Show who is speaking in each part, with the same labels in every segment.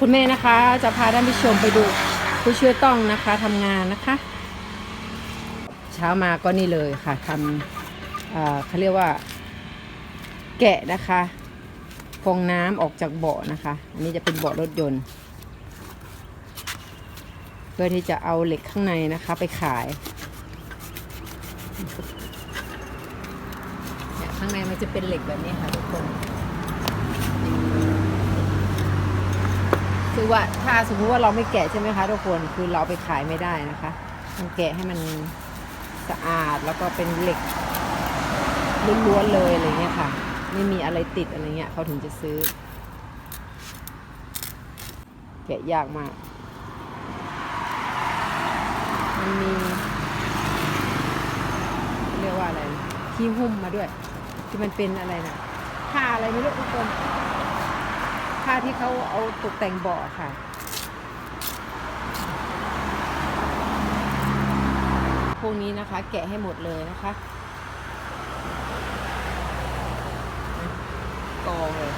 Speaker 1: คุณแม่นะคะจะพาท่านผู้ชมไปดูผู้ช่วยต้องนะคะทำงานนะคะ เช้ามาก็นี่เลยค่ะทำเอ่อเขาเรียกว่า แกะนะคะฟองน้ำออกจากเบาะนะคะ อันนี้จะเป็นเบาะรถยนต์ เพื่อที่จะเอาเหล็กข้างในนะคะไปขายเนี่ยข้างในมันจะเป็นเหล็กแบบนี้ค่ะทุกคน คือว่าถ้าสมมุติว่าเราไม่แกะใช่ไหมคะทุกคนคือเราไปขายไม่ได้นะคะต้องแกะให้มันสะอาดแล้วก็เป็นเหล็กล้วนๆเลยอะไรเงี้ยค่ะ ไม่มีอะไรติดอะไรเงี้ยเขาถึงจะซื้อ แกะยากมาก มันมี เรียกว่าอะไรที่หุ้มมาด้วย ที่มันเป็นอะไรนะผ้าอะไรไม่รู้ทุกคน ผ้าที่เขาเอาตกแต่งเบาะค่ะ พวกนี้นะคะ แกะให้หมดเลยนะคะกองเลย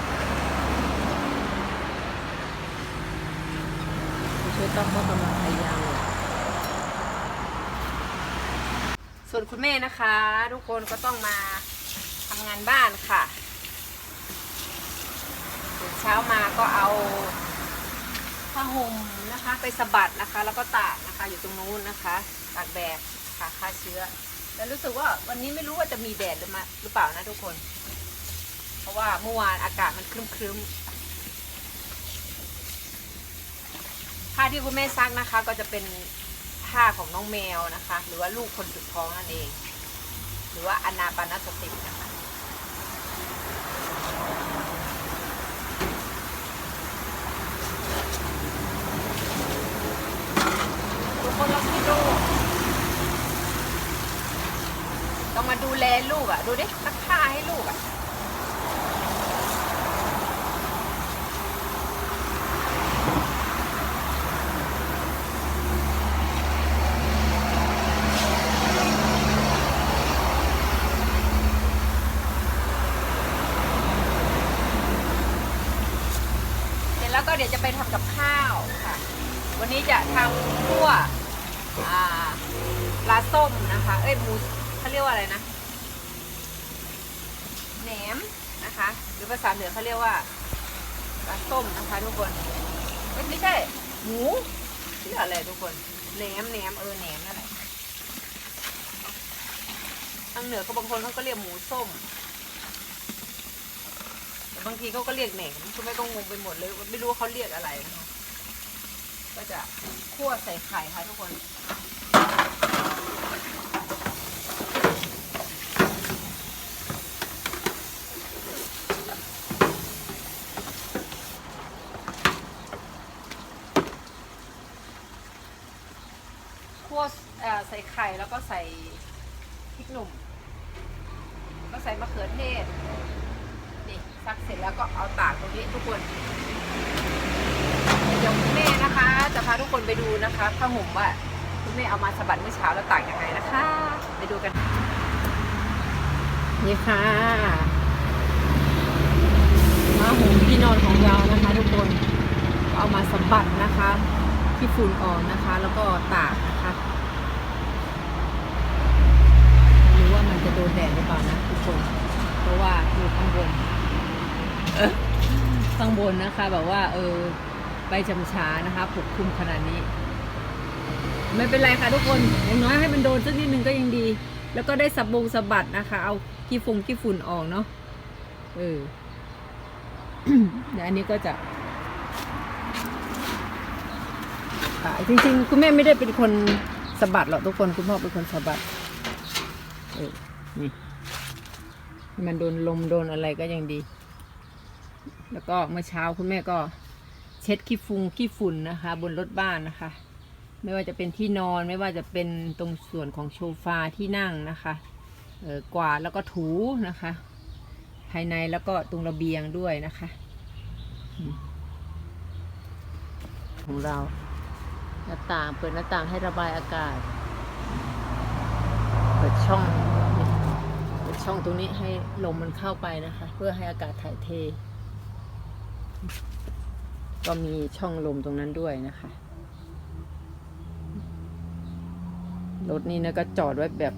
Speaker 1: ช่วยต้องก็กำลังพยายามส่วนคุณแม่นะคะ ทุกคนก็ต้องมาทำงานบ้านค่ะ เช้ามาก็เอาผ้าห่มนะคะ ไปสะบัดนะคะ แล้วก็ตากนะคะ อยู่ตรงนู้นนะคะตากแดดค่ะฆ่าเชื้อ แล้วรู้สึกว่าวันนี้ไม่รู้ว่าจะมีแดดหรือมาหรือเปล่านะทุกคน เพราะว่าเมื่อวานอากาศมันครึ้มๆผ้าที่คุณแม่ซักนะคะ ก็จะเป็นผ้าของน้องแมวนะคะ หรือว่าลูกคนสุดท้องนั่นเอง หรือว่าอนาปานสตินะคะ ทุกคนลองคิดดูต้องมาดูแลลูกอะ ดูดิซักผ้าให้ลูกอะ เสร็จแล้วก็เดี๋ยวจะไปทำกับข้าวค่ะ วันนี้จะทำคั่วอ่าปลาส้มนะคะ เอ้ยหมูเขาเรียกว่าอะไรนะแหนมนะคะ หรือภาษาเหนือเขาเรียกว่าปลาส้มนะคะ ทุกคนไม่ใช่หมูชื่ออะไรทุกคนแหนมแหนมเออแหนมนั่นแหละทางเหนือก็บางคนเขาก็เรียกหมูส้มแต่บางทีเขาก็เรียกแหนมคุณแม่ก็งงไปหมดเลยไม่รู้ว่าเขาเรียกอะไรนะคะก็จะคั่วใส่ไข่ค่ะทุกคน คั่วเอ่อใส่ไข่แล้วก็ใส่พริก หนุ่มก็ใส่มะเขือเทศ นี่ซักเสร็จแล้วก็เอาตากตรงนี้ทุกคน เดี๋ยวคุณแม่นะคะ จะพาทุกคนไปดูนะคะผ้าห่มว่าคุณแม่เอามาสะบัดเมื่อเช้าแล้วตากยังไงนะคะ ไปดูกัน นี่ค่ะผ้าห่มที่นอนของเรานะคะ ทุกคน เอามาสะบัดนะคะที่ฝุ่นออกนะคะ แล้วก็ตากนะคะไม่รู้ว่ามัน จะโดนแดดหรือเปล่านะทุกคน เพราะว่าอยู่ข้างบนข้างบนนะคะ แบบว่า เออใบจำช้านะคะปกคลุมขนาดนี้ ไม่เป็นไรค่ะทุกคนอย่างน้อยให้มันโดนสักนิดนึงก็ยังดี แล้วก็ได้สับบงสะบัดนะคะ เอาขี้ฟงขี้ฝุ่นออกเนาะเออเดี๋ยวอันนี้ก็จะจริงๆ คุณแม่ไม่ได้เป็นคนสะบัดหรอกทุกคนคุณพ่อเป็นคนสะบัดเออ นี่มันโดนลมโดนอะไรก็ยังดี แล้วก็เมื่อเช้าคุณแม่ก็เช็ดขี้ฟุงขี้ฝุ่นนะคะ บนรถบ้านนะคะ ไม่ว่าจะเป็นที่นอนไม่ว่าจะเป็นตรงส่วนของโซฟาที่นั่งนะคะเออกวาดแล้วก็ถูนะคะ ภายในแล้วก็ตรงระเบียงด้วยนะคะ ของเราหน้าต่างเปิดหน้าต่างให้ระบายอากาศ เปิดช่อง ช่องตรงนี้ให้ลมมันเข้าไปนะคะ เพื่อให้อากาศถ่ายเท ก็มีช่องลมตรงนั้นด้วยนะคะ รถนี่นะก็จอดไว้แบบ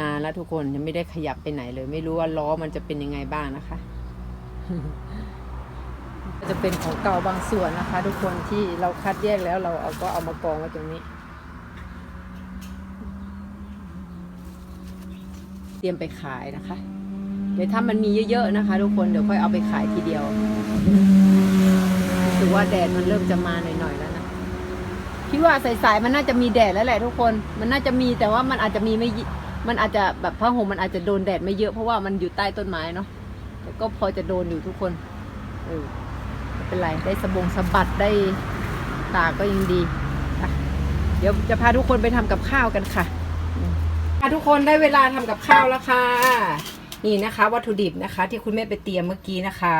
Speaker 1: นานแล้วทุกคนยังไม่ได้ขยับไปไหนเลย ไม่รู้ว่าล้อมันจะเป็นยังไงบ้างนะคะ จะเป็นของเก่าบางส่วนนะคะ ทุกคนที่เราคัดแยกแล้วเราเอาก็เอามากองไว้ตรงนี้ เตรียมไปขายนะคะ เดี๋ยวถ้ามันมีเยอะๆนะคะ ทุกคนเดี๋ยวค่อยเอาไปขายทีเดียวถือว่าแดดมันเริ่มจะมาหน่อยๆแล้วนะคิดว่าสายๆมันน่าจะมีแดดแล้วแหละทุกคน มันน่าจะมีแต่ว่ามันอาจจะมีไม่มันอาจจะแบบผ้าห่มมันอาจจะโดนแดดไม่เยอะเพราะว่ามันอยู่ใต้ต้นไม้เนาะแต่ก็พอจะโดนอยู่ทุกคนเออไม่เป็นไรได้สบงสะบัดได้ตาก็ยังดีอะเดี๋ยวจะพาทุกคนไปทำกับข้าวกันค่ะ ทุกคนได้เวลาทำกับข้าวแล้วค่ะ นี่นะคะ วัตถุดิบนะคะ ที่คุณแม่ไปเตรียมเมื่อกี้นะคะ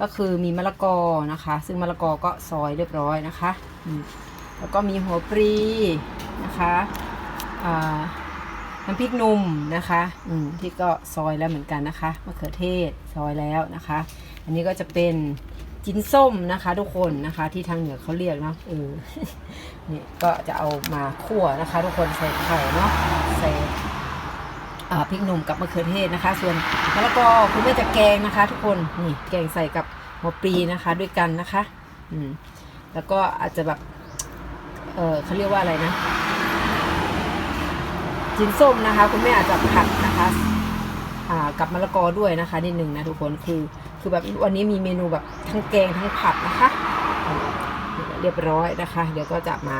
Speaker 1: ก็คือมีมะละกอนะคะ ซึ่งมะละกอก็ซอยเรียบร้อยนะคะแล้วก็มีหัวปรีนะคะน้ำพริกหนุ่มนะคะอืมที่ก็ซอยแล้วเหมือนกันนะคะมะเขือเทศซอยแล้วนะคะ อันนี้ก็จะเป็น จิ้นส้มนะคะ ทุกคนนะคะ ที่ทางเหนือเขาเรียกเนาะเออนี่ก็จะเอามาคั่วนะคะ ทุกคนใส่ไข่เนาะใส่าพริกหนุ่มกับมะเขือเทศนะคะ ส่วนมะละกอคุณแม่จะแกงนะคะ ทุกคนนี่แกงใส่กับหัวปลีนะคะด้วยกันนะคะอืมแล้วก็อาจจะแบบเออเขาเรียกว่าอะไรนะจินส้มนะคะ คุณแม่อาจจะผัดนะคะ กับมะละกอด้วยนะคะนิดหนึ่งนะทุกคนคือคือแบบวันนี้มีเมนูแบบทั้งแกงทั้งผัดนะคะเรียบร้อยนะคะ เดี๋ยวก็จะมา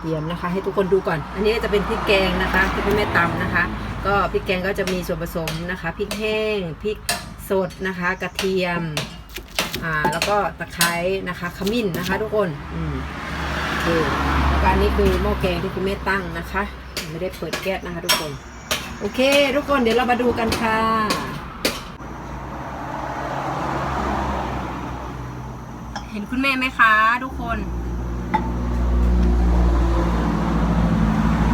Speaker 1: เตรียมนะคะ ให้ทุกคนดูก่อน อันนี้จะเป็นพริกแกงนะคะที่พี่แม่ตำนะคะ ก็พริกแกงก็จะมีส่วนผสมนะคะพริกแห้งพริกสดนะคะ กระเทียมอ่าแล้วก็ตะไคร้นะคะขมิ้นนะคะ ทุกคนอืมโอเคแล้วก็อันนี้คือหม้อแกงที่คุณแม่ตั้งนะคะ ไม่ได้เปิดแก๊สนะคะ ทุกคน โอเค ทุกคนเดี๋ยวเรามาดูกันค่ะ เห็นคุณแม่ไหมคะทุกคน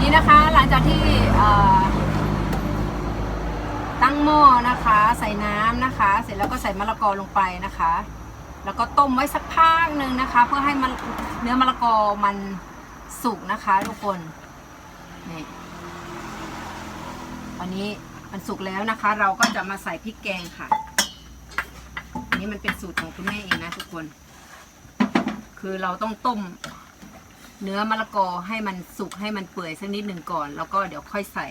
Speaker 1: นี่นะคะหลังจากที่ตั้งหม้อนะคะ ใส่น้ำนะคะ เสร็จแล้วก็ใส่มะละกอลงไปนะคะ แล้วก็ต้มไว้สักพักหนึ่งนะคะ เพื่อให้มันเนื้อมะละกอมันสุกนะคะ ทุกคนนี่ นนี้มันสุกแล้วนะคะ เราก็จะมาใส่พริกแกงค่ะ อันนี้มันเป็นสูตรของคุณแม่เองนะทุกคน คือเราต้องต้ม เนื้อมะละกอให้มันสุกให้มันเปื่อยสักนิดหนึ่งก่อน แล้วก็เดี๋ยวค่อยใส่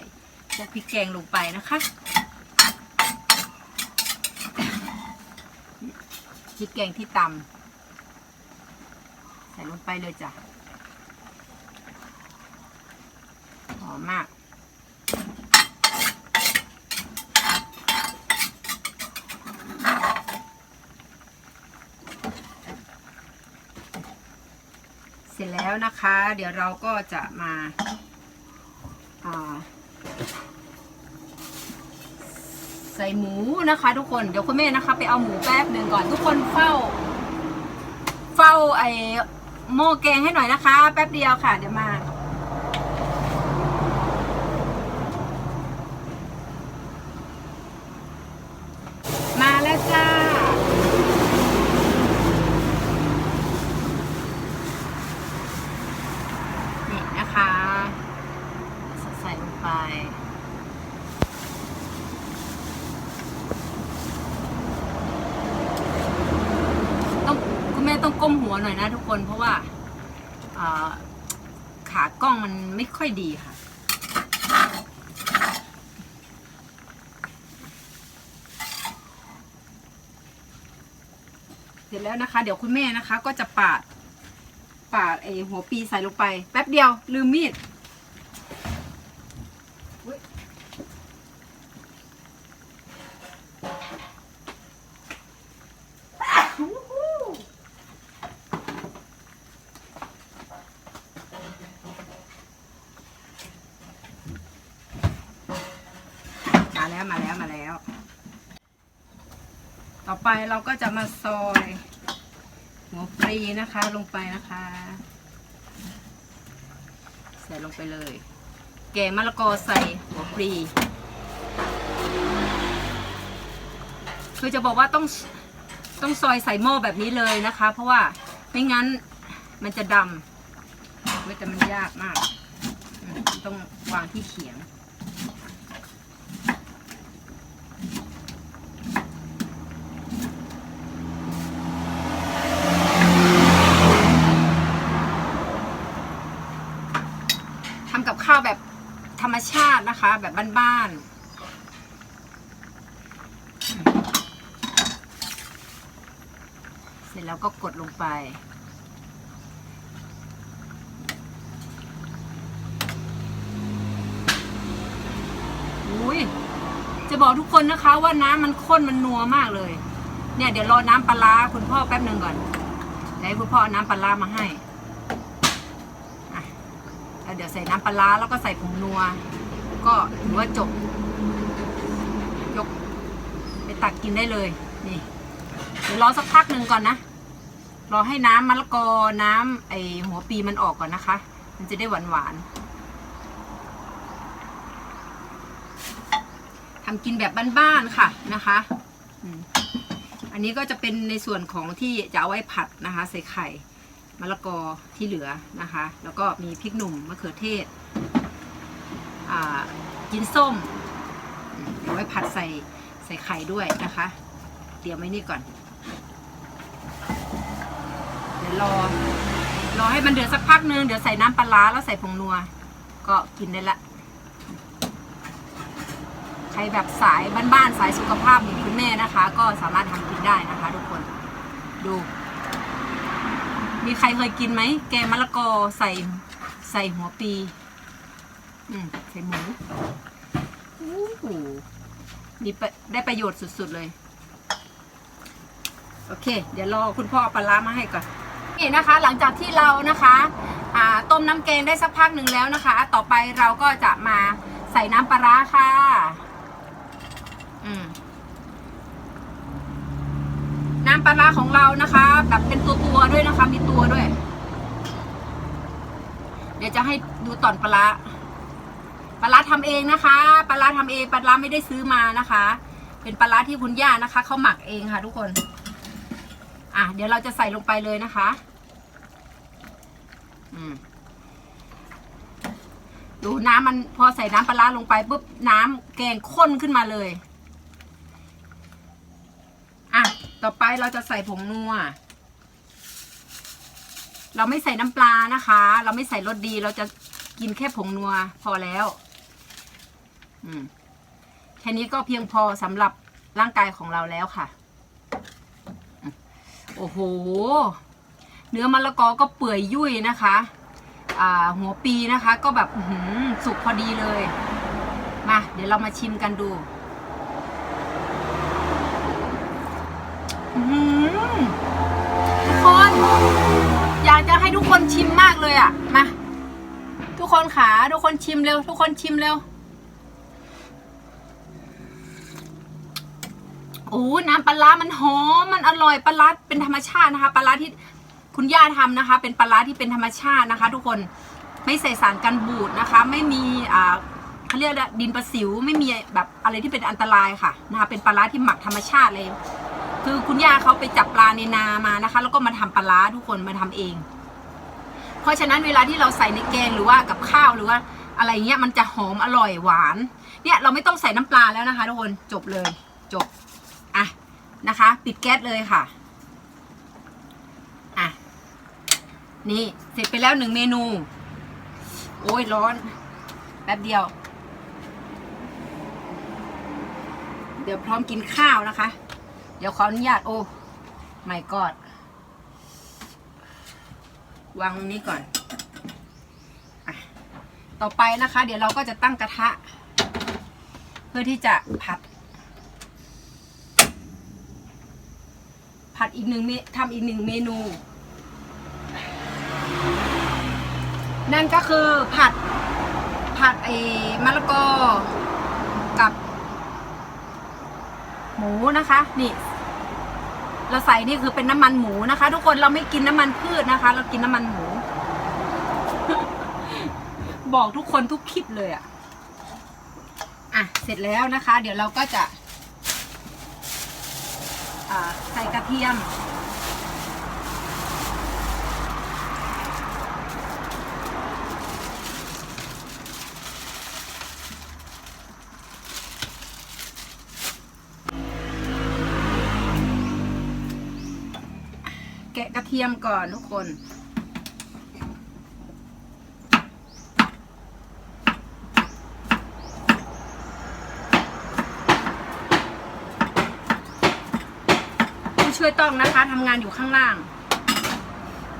Speaker 1: พวกพริกแกงลงไปนะคะพริกแกงที่ตำใส่ลงไปเลยจ้ะหอมมาก สร็จแล้วนะคะ เดี๋ยวเราก็จะมาใส่หมูนะคะ ทุกคนเดี๋ยวคุณแม่นะคะ ไปเอาหมูแป๊บหนึ่งก่อน ทุกคนเฝ้า เฝ้าไอ้หม้อแกงให้หน่อยนะคะ แป๊บเดียวค่ะ เดี๋ยวมาแล้วจ้า นี่นะคะใส่ลงไป ต้องคุณแม่ ต้องก้มหัวหน่อยนะทุกคนเพราะว่าอ่าขากล้องมันไม่ค่อยดีค่ะ เสร็จแล้วนะคะ เดี๋ยวคุณแม่นะคะ ก็จะปาด ปาดไอหัวปีใส่ลงไป แป๊บเดียวลืมมีดอุ๊ยมาแล้วมาแล้วมาแล้ว ต่อ ไปเราก็จะมาซอยหัวปลีนะคะลงไปนะคะ ใส่ลงไปเลย แกงมะละกอใส่หัวปลีคือจะบอกว่าต้องต้องซอยใส่หม้อแบบนี้เลยนะคะ เพราะว่าไม่งั้นมันจะดำเว้ยแต่มันยากมาก ต้องวางที่เขียง ทำกับข้าวแบบธรรมชาตินะคะ แบบบ้านๆ เสร็จแล้วก็กดลงไป อุ้ยจะบอกทุกคนนะคะว่าน้ำมันข้นมันนัวมากเลย เนี่ยเดี๋ยวรอน้ำปลาคุณพ่อแป๊บหนึ่งก่อนเดี๋ยวให้คุณพ่อน้ำปลามาให้เดี๋ยวใส่น้ำปลาแล้วก็ใส่ผงนัว ก็ถือว่าจบ ยก ไปตักกินได้เลย นี่เดี๋ยวรอสักพักหนึ่งก่อนนะ รอให้น้ำมะละกอ น้ำไอหัวปีมันออกก่อนนะคะ มันจะได้หวานหวานๆทำกินแบบบ้านๆค่ะนะคะอันนี้ก็จะเป็นในส่วนของที่จะเอาไว้ผัดนะคะ ใส่ไข่มะละกอที่เหลือนะคะ แล้วก็มีพริกหนุ่มมะเขือเทศ กินส้มเดี๋ยวไว้ผัดใส่ใส่ไข่ด้วยนะคะเตรียมไว้นี่ก่อน เดี๋ยวรอ รอให้มันเดือดสักพักนึง เดี๋ยวใส่น้ำปลาแล้วใส่ผงนัว ก็กินได้ละ ใครแบบสายบ้านๆสายสุขภาพอย่คุณแม่นะคะ ก็สามารถทำกินได้นะคะทุกคน ดู มีใครเคยกินไหม แกงมะละกอใส่ใส่หัวปี อืมใส่หมูโอู้หูมีประได้ประโยชน์สุด ๆ เลย โอเค เดี๋ยวรอคุณพ่อเอาปลาร้ามาให้ก่อน นี่นะคะ หลังจากที่เรานะคะต้มน้ำแกงได้สักพักหนึ่งแล้วนะคะ ต่อไปเราก็จะมาใส่น้ำปลาร้าค่ะ อืมน้ำปลาร้าของเรานะคะ แบบเป็นตัวตัวๆด้วยนะคะ มีตัวด้วย เดี๋ยวจะให้ดูตอนปลาร้า ปลาร้าทำเองนะคะ ปลาร้าทำเองปลาร้าไม่ได้ซื้อมานะคะ เป็นปลาร้าที่คุณย่านะคะเขาหมักเองค่ะ ทุกคน อะเดี๋ยวเราจะใส่ลงไปเลยนะคะ อืมดูน้ำมันพอใส่น้ำปลาร้าลงไปปุ๊บน้ำแกงข้นขึ้นมาเลย อะ ต่อไปเราจะใส่ผงนัว เราไม่ใส่น้ำปลานะคะ เราไม่ใส่รสดี เราจะกินแค่ผงนัวพอแล้ว อืมแค่นี้ก็เพียงพอสำหรับร่างกายของเราแล้วค่ะ โอ้โห เนื้อมะละกอก็เปื่อยยุ่ยนะคะหัวปีนะคะก็แบบสุกพอดีเลย มา เดี๋ยวเรามาชิมกันดูทุกคน อยากจะให้ทุกคนชิมมากเลยอะ่ะ มา ทุกคนขาทุกคนชิมเร็ว ทุกคนชิมเร็ว โอ้น้ำปลาร้ามันหอมมันอร่อยปลาร้าเป็นธรรมชาตินะคะปลาร้าที่คุณย่าทำนะคะ เป็นปลาร้าที่เป็นธรรมชาตินะคะ ทุกคนไม่ใส่สารกันบูดนะคะ ไม่มีอ่าเขาเรียกดินประสิวไม่มีแบบอะไรที่เป็นอันตรายค่ะนะคะเป็นปลาร้าที่หมักธรรมชาติเลย คือคุณย่าเขาไปจับปลาในนามานะคะ แล้วก็มาทำปลาร้าทุกคนมาทำเอง เพราะฉะนั้นเวลาที่เราใส่ในแกงหรือว่ากับข้าวหรือว่าอะไรเงี้ยมันจะหอมอร่อยหวาน เนี่ยเราไม่ต้องใส่น้ำปลาแล้วนะคะ ทุกคนจบเลยจบ นะคะ ปิดแก๊สเลยค่ะ อะ นี่เสร็จไปแล้วหนึ่งเมนู โอ้ยร้อน แป๊บเดียว เดี๋ยวพร้อมกินข้าวนะคะ เดี๋ยวขออนุญาตโอ้ไม่กอดวางตรงนี้ก่อนอต่อไปนะคะ เดี๋ยวเราก็จะตั้งกระทะ เพื่อที่จะผัด ผัดอีกหนึ่งเมทำอีกหนึ่งเมนู นั่นก็คือผัดผัดไอ้มะละกอกับ หมูนะคะ นี่ เราใส่นี่คือเป็นน้ำมันหมูนะคะ ทุกคนเราไม่กินน้ำมันพืชนะคะ เรากินน้ำมันหมู บอกทุกคนทุกคลิปเลยอะ่ะอะเสร็จแล้วนะคะ เดี๋ยวเราก็จะ ไข่กระเทียม แกะกระเทียมก่อนทุกคน วยต้องนะคะทำงานอยู่ข้างล่าง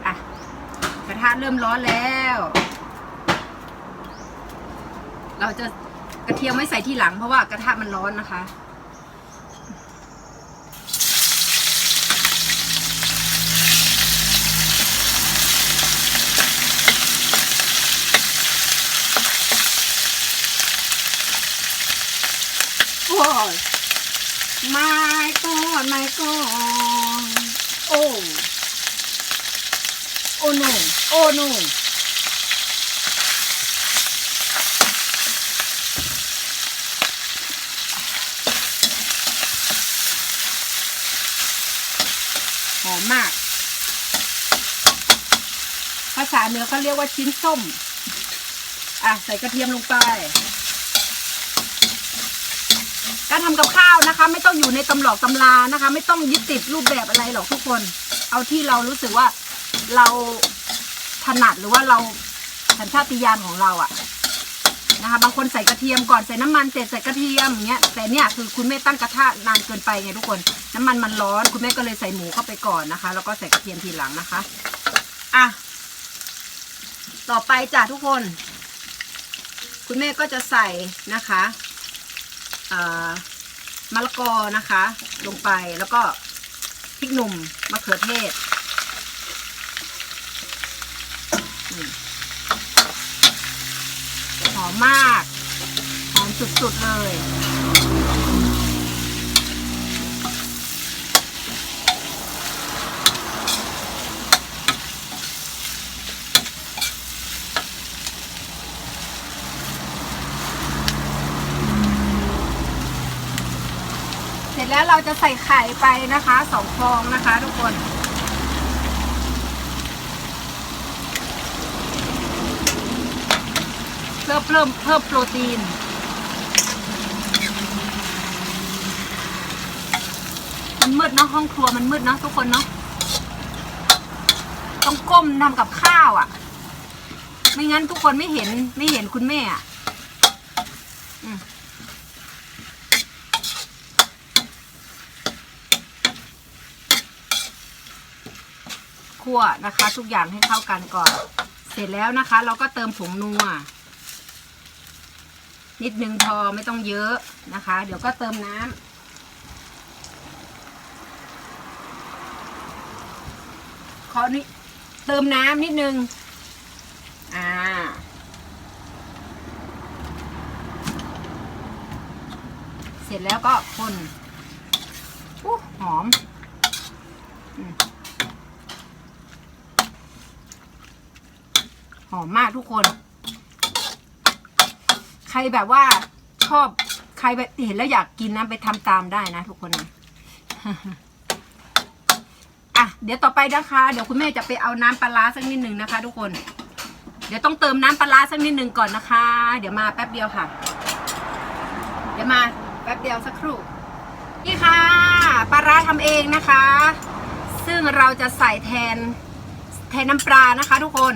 Speaker 1: อะกระทะเริ่มร้อนแล้ว เราจะกระเทียมไม่ใส่ที่หลังเพราะว่ากระทะมันร้อนนะคะ โอ้ย my god my god โอ้โอ้ no โอ้ no หอมมาก ภาษาเหนือเขาเรียกว่าชิ้นส้ม อะ ใส่กระเทียมลงไป การทำกับข้าวนะคะ ไม่ต้องอยู่ในตำหลอกตำรานะคะ ไม่ต้องยึดติดรูปแบบอะไรหรอกทุกคน เอาที่เรารู้สึกว่าเราถนัดหรือว่าเราสัญชาติญาณของเราอะนะคะ บางคนใส่กระเทียมก่อนใส่น้ำมันเสร็จใส่กระเทียมอย่างเงี้ยแต่เนี่ยคือคุณแม่ตั้งกระทะนานเกินไปไงทุกคน น้ำมันมันร้อน คุณแม่ก็เลยใส่หมูเข้าไปก่อนนะคะ แล้วก็ใส่กระเทียมทีหลังนะคะอะต่อไปจ้ะทุกคน คุณแม่ก็จะใส่นะคะ มะละกอนะคะ ลงไปแล้วก็พริกหนุ่มมะเขือเทศหอมมาก หอมสุดๆเลย เราจะใส่ไข่ไปนะคะสองฟองนะคะ ทุกคนเพื่อเพิ่มเพิ่มโปรตีน มันมืดเนาะห้องครัวมันมืดเนาะทุกคนเนาะต้องก้มทำกับข้าวอะ่ะ ไม่งั้นทุกคนไม่เห็นไม่เห็นคุณแม่อะ่ะ คั่วนะคะ ทุกอย่างให้เข้ากันก่อน เสร็จแล้วนะคะ เราก็เติมผงนัวนิดนึงพอไม่ต้องเยอะนะคะ เดี๋ยวก็เติมน้ำขอนี่เติมน้ำนิดนึง อ่า เสร็จแล้วก็คนอู้หอม หอมมากทุกคน ใครแบบว่าชอบใครแบบเห็นแล้วอยากกินนะไปทำตามได้นะทุกคนนะอะเดี๋ยวต่อไปนะคะ เดี๋ยวคุณแม่จะไปเอาน้ำปลาร้าสักนิดหนึ่งนะคะ ทุกคน เดี๋ยวต้องเติมน้ำปลาร้าสักนิดหนึ่งก่อนนะคะ เดี๋ยวมาแป๊บเดียวค่ะ เดี๋ยวมาแป๊บเดียวสักครู่นี่ค่ะปลาร้าทำเองนะคะ ซึ่งเราจะใส่แทนแทนน้ำปลานะคะ ทุกคน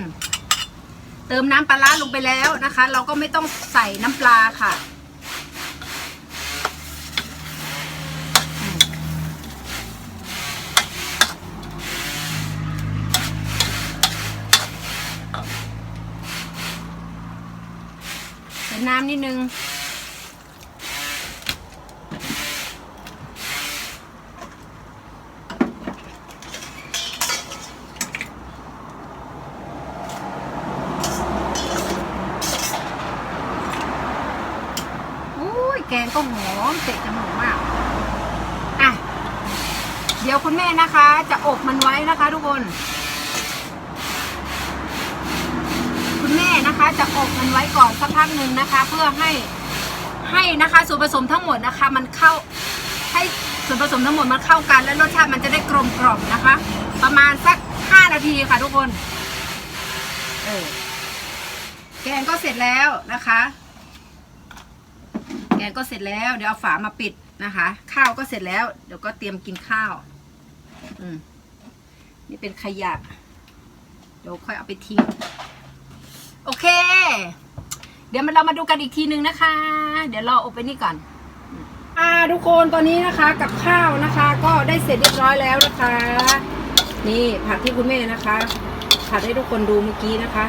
Speaker 1: เติมน้ำปลาร้าลงไปแล้วนะคะ เราก็ไม่ต้องใส่น้ำปลาค่ะอืมใส่น้ำนิดนึง อุ้ยแกงก็หอมเตะจมูกมาก อะ เดี๋ยว คุณแม่นะคะ จะอบมันไว้นะคะ ทุกคน คุณแม่นะคะจะอบมันไว้ก่อนสักพักหนึ่งนะคะ เพื่อให้ให้นะคะส่วนผสมทั้งหมดนะคะ มันเข้าให้ส่วนผสมทั้งหมดมันเข้ากัน และรสชาติมันจะได้กลมกล่อมนะคะ ประมาณสักห้านาทีค่ะ ทุกคนเออแกงก็เสร็จแล้วนะคะ แกงก็เสร็จแล้ว เดี๋ยวเอาฝามาปิดนะคะ ข้าวก็เสร็จแล้ว เดี๋ยวก็เตรียมกินข้าว อืมนี่เป็นขยะเดี๋ยวค่อยเอาไปทิ้ง โอเค เดี๋ยวมันเรามาดูกันอีกทีนึงนะคะ เดี๋ยวรออบไปนี่ก่อนอ่าทุกคนตอนนี้นะคะกับข้าวนะคะ ก็ได้เสร็จเรียบร้อยแล้วนะคะ นี่ผักที่คุณแม่นะคะผัดให้ทุกคนดูเมื่อกี้นะคะ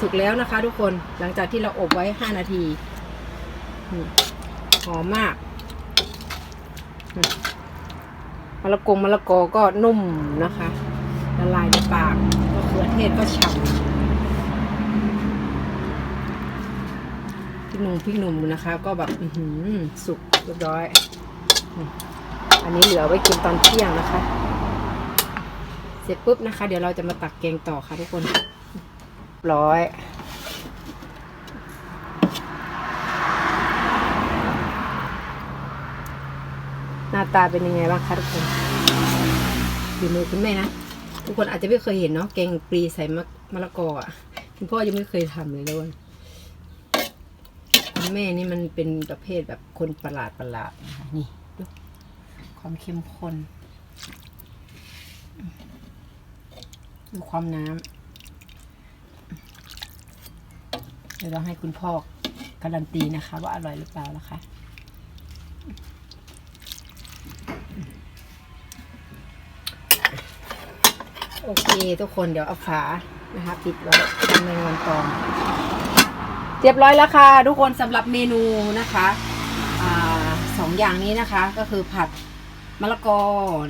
Speaker 1: สุกแล้วนะคะ ทุกคนหลังจากที่เราอบไว้ 5 นาทีหอมมาก มะละกงมะละกอก็นุ่มนะคะละลายในปากมะเขือเทศก็ฉ่ำพริกหนุ่มพริกหนุ่มนะคะ ก็แบบอื้อหือสุกเรียบร้อย อันนี้เหลือไว้กินตอนเที่ยงนะคะ เสร็จปุ๊บนะคะ เดี๋ยวเราจะมาตักแกงต่อค่ะทุกคนร้อยหน้าตาเป็นยังไงบ้างคะทุกคน ฝีมือคุณแม่นะ ทุกคนอาจจะไม่เคยเห็นเนาะแกงปลีใส่มะมะละกออะคุณพ่อยังไม่เคยทำเลยแล้วคุณแม่นี่มันเป็นประเภทแบบคนประหลาดประหลาดนะคะนี่ดูความเข้มข้นดูความน้ำเดี๋ยวเราให้คุณพ่อการันตีนะคะ ว่าอร่อยหรือเปล่านะคะ โอเคทุกคนเดี๋ยวเอาฝานะคะปิดไว้ทำในวันตองเรียบร้อยแล้วค่ะ ทุกคนสำหรับเมนูนะคะอ่าสองอย่างนี้นะคะก็คือผัดมะละกอ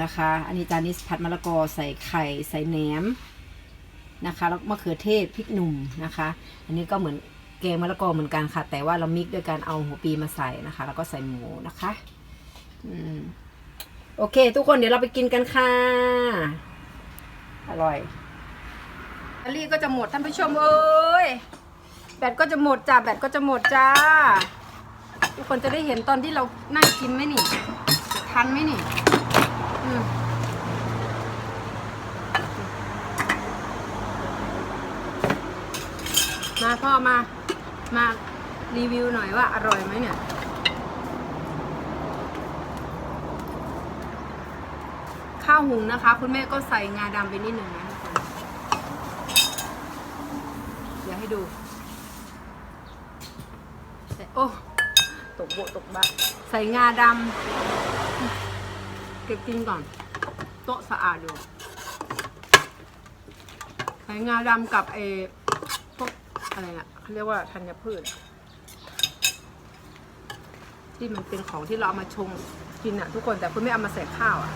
Speaker 1: นะคะ อันนี้จานนี้ผัดมะละกอใส่ไข่ใส่แหนมนะคะแล้วมะเขือเทศพริกหนุ่มนะคะ อันนี้ก็เหมือนแกงมะละกอเหมือนกันค่ะ แต่ว่าเรามิกด้วยการเอาหัวปีมาใส่นะคะ แล้วก็ใส่หมูนะคะ อืมโอเค ทุกคนเดี๋ยวเราไปกินกันค่ะ อร่อยแบตเตอรี่ก็จะหมดท่านผู้ชมเอ้ยแบตก็จะหมดจ้าแบตก็จะหมดจ้า ทุกคนจะได้เห็นตอนที่เรานั่งกินไหมนี่ทันไหมนี่อืมมาพ่อมามารีวิวหน่อยว่าอร่อยไหมเนี่ยาวหุงนะคะ คุณแม่ก็ใส่งาดำไปนิดหนึ่งนะทุกคนเดี๋ยวให้ดูใส่โอ้ตกโบตกบะใส่งาดำเก็บกินก่อน โต๊ะสะอาดอยู่ใส่งาดำกับเออพวกอะไรนะเขาเรียกว่าธัญพืช ที่มันเป็นของที่เราเอามาชงกินอะทุกคนแต่คุณไม่เอามาใส่ข้าวอะ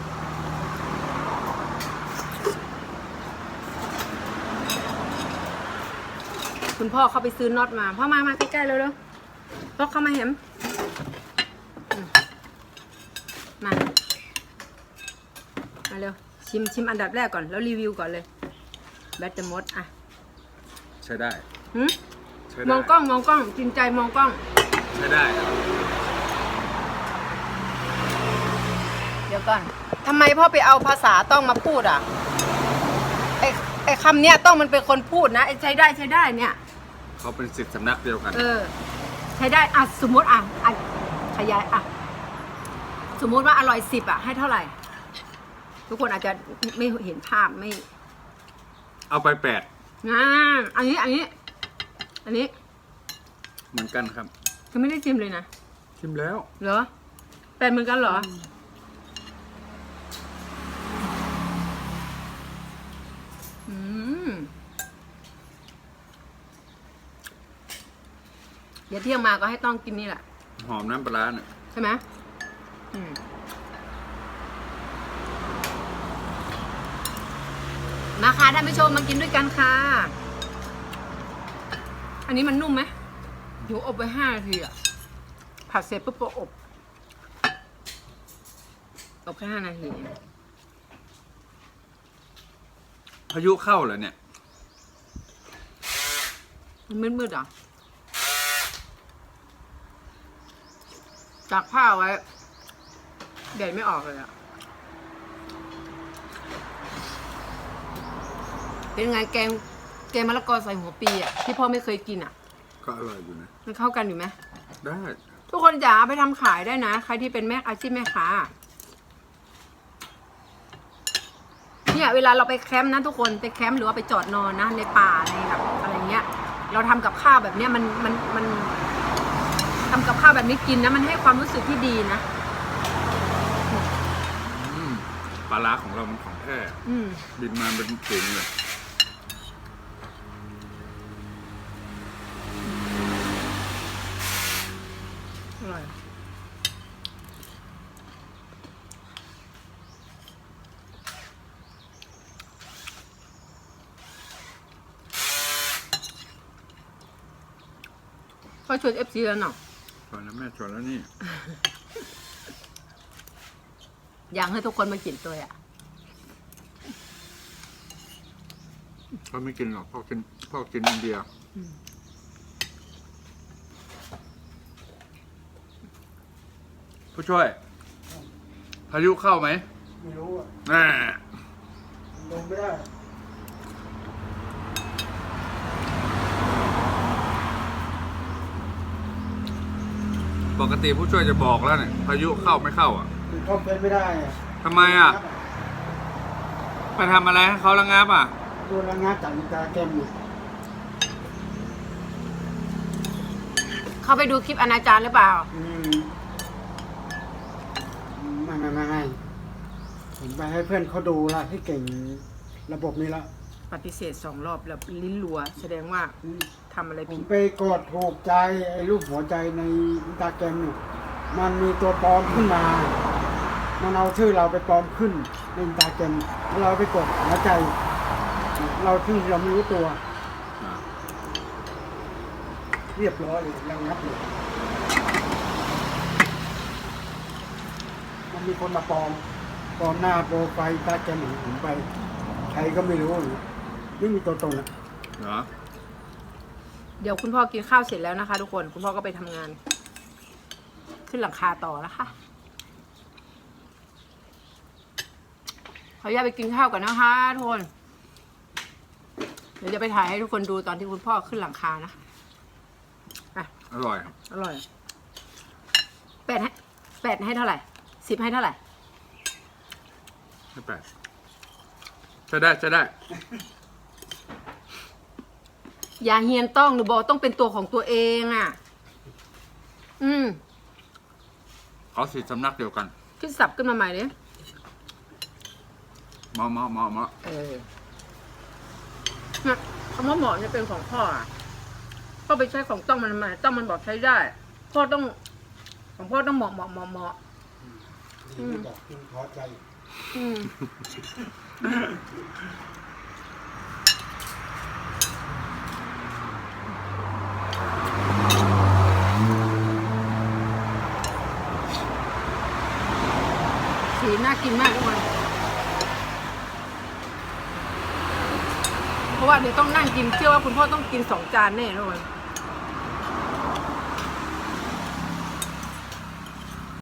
Speaker 1: คุณพ่อเขาไปซื้อน็อตมา พ่อมามาใกล้ๆเร็วๆพ่อเข้ามาเห็นอืมมา มาเร็ว ชิมชิมอันดับแรกก่อน แล้วรีวิวก่อนเลย แบตจะหมดอะ
Speaker 2: ใช้ได้
Speaker 1: หืม
Speaker 2: ใช้
Speaker 1: ม
Speaker 2: ได้
Speaker 1: องกล้องมองกล้องจริงใจมองกล้อง
Speaker 2: ใช้ได้ครับ
Speaker 1: เดี๋ยวก่อนทำไมพ่อไปเอาภาษาต้องมาพูดอะ ไอ้ไอ้คำเนี้ยต้องมันเป็นคนพูดนะไอ้ใช้ได้ใช้ได้เนี่ย
Speaker 2: เขาเป็นสิทธิ์สำนักเดียวกัน
Speaker 1: เออ ใช้ได้อะสมมติอะอะขยายอะ สมมุติว่าอร่อยสิบอะ ให้เท่าไหร่ ทุกคนอาจจะไม่เห็นภาพไม่
Speaker 2: เอาไปแปด
Speaker 1: งาอันนี้ อันนี้ อันนี้
Speaker 2: เหมือนกันครับ
Speaker 1: คือไม่ได้ชิมเลยนะ
Speaker 2: ชิมแล้ว
Speaker 1: เหรอแปดเหมือนกันเหรออืม เดี๋ยวเที่ยงมาก็ให้ต้องกินนี่แหละ
Speaker 2: หอมน้ำปลาร้าเนี่ย
Speaker 1: ใช่ไหมอืมมาค่ะท่านผู้ชมมากินด้วยกันค่ะ อันนี้มันนุ่มไหมหนูอบไว้ห้านาทีอะผัดเสร็จปุ๊บก็อบอบแค่ห้านาที
Speaker 2: พายุเข้าเหรอเนี่ย
Speaker 1: มันมืดๆเหรอ่ะจากผ้าไว้แดดไม่ออกเลยอะเป็นไงแกงแกงมะละกอใส่หัวปีอะที่พ่อไม่เคยกินอะ
Speaker 2: ก็อร่อยอยู่นะ
Speaker 1: มันเข้ากันอยู่ไหม
Speaker 2: ได้
Speaker 1: ทุกคนจ๋าเอาไปทำขายได้นะ ใครที่เป็นแม่อาชีพแม่ค้าที่เนี่ยเวลาเราไปแคมป์นะทุกคนไปแคมป์หรือว่าไปจอดนอนนะในป่าในแบบอะไรเงี้ย เราทำกับข้าวแบบเนี้ยมันมันมัน ทำกับข้าวแบบนี้กินนะมันให้ความรู้สึกที่ดีนะ
Speaker 2: อืมปลาร้าของเรามันของแท้
Speaker 1: อืม
Speaker 2: บินมาเป็นเก่งเลย
Speaker 1: อร่อยเขาชวนเอฟซีแล้วเนาะ
Speaker 2: ชวนแล้วแม่ชวนแล้วนี่
Speaker 1: อยากให้ทุกคนมากินตัวอะ
Speaker 2: เขาไม่กินหรอกพ่อกินพ่อกินอินเดียผู้ช่วย พายุเข้าไหม
Speaker 3: ไม่รู้อะ
Speaker 2: แน่
Speaker 3: ลงไม่ได้
Speaker 2: กติผู้ช่วยจะบอกแล้วเนี่ยพายุเข้าไม่เข้าอะ
Speaker 3: คือเข้าเฟซไม่ได้อะ
Speaker 2: ทำไมอะไปทำอะไรให้เขาระงับอะ
Speaker 3: โดนระงับจากอินสตาแกรมอยู่
Speaker 1: เขาไปดูคลิปอนาจารหรือเปล่า
Speaker 3: อืมไม่ไม่ไม่ไม่ผมไปให้เพื่อนเขาดูละที่เก่งระบบนี้ละ
Speaker 1: ปฏิเสธสองรอบแล้วลิ้นรัว แสดงว่า
Speaker 3: อืม
Speaker 1: ทำอะไร
Speaker 3: ผ
Speaker 1: ผิ
Speaker 3: ม
Speaker 1: ด
Speaker 3: ไปกดถูกใจไอ้รูปหัวใจในอินสตาแกรมเนี่ยมันมีตัวปลอมขึ้นมา มันเอาชื่อเราไปปลอมขึ้นในอินสตาแกรมแล้วเราไปกดหัวใจ เราซึ่งเราไม่รู้ตัว
Speaker 2: อ่า
Speaker 3: เรียบร้อยเลยระงับเลยมันมีคนมาปลอมปลอมหน้าโปรไฟล์ตาแกรมของผมไป ใครก็ไม่รู้เนี่ยไม่มีตัวตนอะ
Speaker 2: เหรอ
Speaker 1: เดี๋ยวคุณพ่อกินข้าวเสร็จแล้วนะคะ ทุกคนคุณพ่อก็ไปทำงาน ขึ้นหลังคาต่อแล้วค่ะขออนุญาตไปกินข้าวก่อนนะคะทุกคน เดี๋ยวจะไปถ่ายให้ทุกคนดูตอนที่คุณพ่อขึ้นหลังคานะอะ
Speaker 2: อร่อย
Speaker 1: อร่อยแปดให้แปดให้เท่าไหร่สิบให้เท่าไหร่
Speaker 2: ไม่แปลกใช่ได้ใช่ได้
Speaker 1: อย่าเฮียนต้องหนูบอกต้องเป็นตัวของตัวเองอะ อืม
Speaker 2: เขาสีสำนักเดียวกัน
Speaker 1: ขึ้นสับขึ้นมาใหม่เลย
Speaker 2: เหมาะเหมาะเหมาะเหมาะ
Speaker 1: เออเนี่ยคำว่าเหมาะเนี่ยเป็นของพ่ออะพ่อไปใช้ของต้องมันมาต้องมันบอกใช้ได้ พ่อต้อง ของพ่อต้องเหมาะเหมาะเหมาะเหมาะอืม
Speaker 3: บอกคุณพอใจ
Speaker 1: อืม น่ากินมากทุกคนเพราะว่าเดี๋ยวต้องนั่งกินเชื่อว่าคุณพ่อต้องกินสองจานแน่ทุกคน